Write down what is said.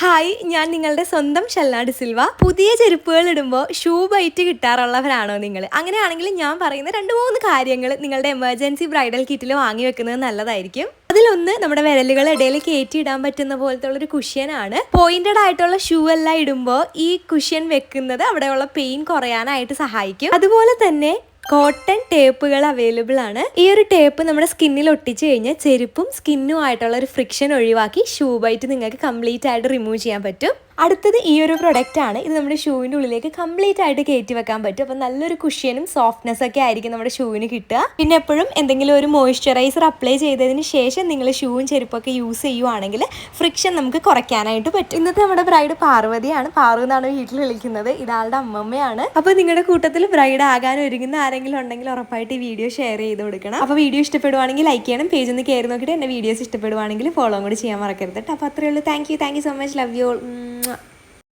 Hi ഞാൻ നിങ്ങളുടെ സ്വന്തം ഷെൽനാട് സിൽവ. പുതിയ ചെരുപ്പുകൾ ഇടുമ്പോൾ ഷൂ ബൈറ്റ് കിട്ടാറുള്ളവരാണോ നിങ്ങൾ? അങ്ങനെയാണെങ്കിൽ ഞാൻ പറയുന്ന രണ്ട് മൂന്ന് കാര്യങ്ങൾ നിങ്ങളുടെ എമർജൻസി ബ്രൈഡൽ കിറ്റിൽ വാങ്ങി വെക്കുന്നത് നല്ലതായിരിക്കും. അതിലൊന്ന് നമ്മുടെ വിരലുകൾ ഇടയിൽ കയറ്റി ഇടാൻ പറ്റുന്ന പോലത്തെ ഉള്ള ഒരു കുഷ്യനാണ്. പോയിന്റഡ് ആയിട്ടുള്ള ഷൂ എല്ലാം ഇടുമ്പോൾ ഈ കുഷ്യൻ വെക്കുന്നത് അവിടെയുള്ള പെയിൻ കുറയാനായിട്ട് സഹായിക്കും. അതുപോലെ തന്നെ കോട്ടൺ ടേപ്പുകൾ അവൈലബിൾ ആണ്. ഈ ഒരു ടേപ്പ് നമ്മുടെ സ്കിന്നിൽ ഒട്ടിച്ചു കഴിഞ്ഞാൽ ചെരുപ്പും സ്കിന്നും ആയിട്ടുള്ള ഒരു ഫ്രിക്ഷൻ ഒഴിവാക്കി ഷൂ ബൈറ്റ് നിങ്ങൾക്ക് കംപ്ലീറ്റ് ആയിട്ട് റിമൂവ് ചെയ്യാൻ പറ്റും. അടുത്തത് ഈ ഒരു പ്രൊഡക്റ്റ് ആണ്. ഇത് നമ്മുടെ ഷൂവിന്റെ ഉള്ളിലേക്ക് കംപ്ലീറ്റ് ആയിട്ട് കയറ്റി വെക്കാൻ പറ്റും. അപ്പോൾ നല്ലൊരു കുഷ്യനും സോഫ്റ്റ്നെസ് ഒക്കെ ആയിരിക്കും നമ്മുടെ ഷൂവിന് കിട്ടുക. പിന്നെ എപ്പോഴും എന്തെങ്കിലും ഒരു മോയ്സ്ചറൈസർ അപ്ലൈ ചെയ്തതിന് ശേഷം നിങ്ങൾ ഷൂവും ചെരുപ്പൊക്കെ യൂസ് ചെയ്യുവാണെങ്കിൽ ഫ്രിക്ഷൻ നമുക്ക് കുറയ്ക്കാനായിട്ട് പറ്റും. ഇന്നത്തെ നമ്മുടെ ബ്രൈഡ് പാർവതിയാണ്. പാർവതി എന്നാണ് വീട്ടിൽ വിളിക്കുന്നത്. ഇതാളുടെ അമ്മമ്മയാണ്. അപ്പോൾ നിങ്ങളുടെ കൂട്ടത്തിൽ ബ്രൈഡ് ആകാൻ ഒരുങ്ങുന്ന ആരെങ്കിലും ഉണ്ടെങ്കിൽ ഉറപ്പായിട്ട് ഈ വീഡിയോ ഷെയർ ചെയ്ത് കൊടുക്കണം. അപ്പോൾ വീഡിയോ ഇഷ്ടപ്പെടുവാണെങ്കിൽ ലൈക്ക് ചെയ്യണം. പേജ് ഒന്ന് കയറി നോക്കിയിട്ട് എന്റെ വീഡിയോസ് ഇഷ്ടപ്പെടുവാണെങ്കിൽ ഫോളോ കൂടി ചെയ്യാൻ മറക്കരുത് അപ്പോൾ അത്രയേ ഉള്ളൂ. Thank you thank you so much love you all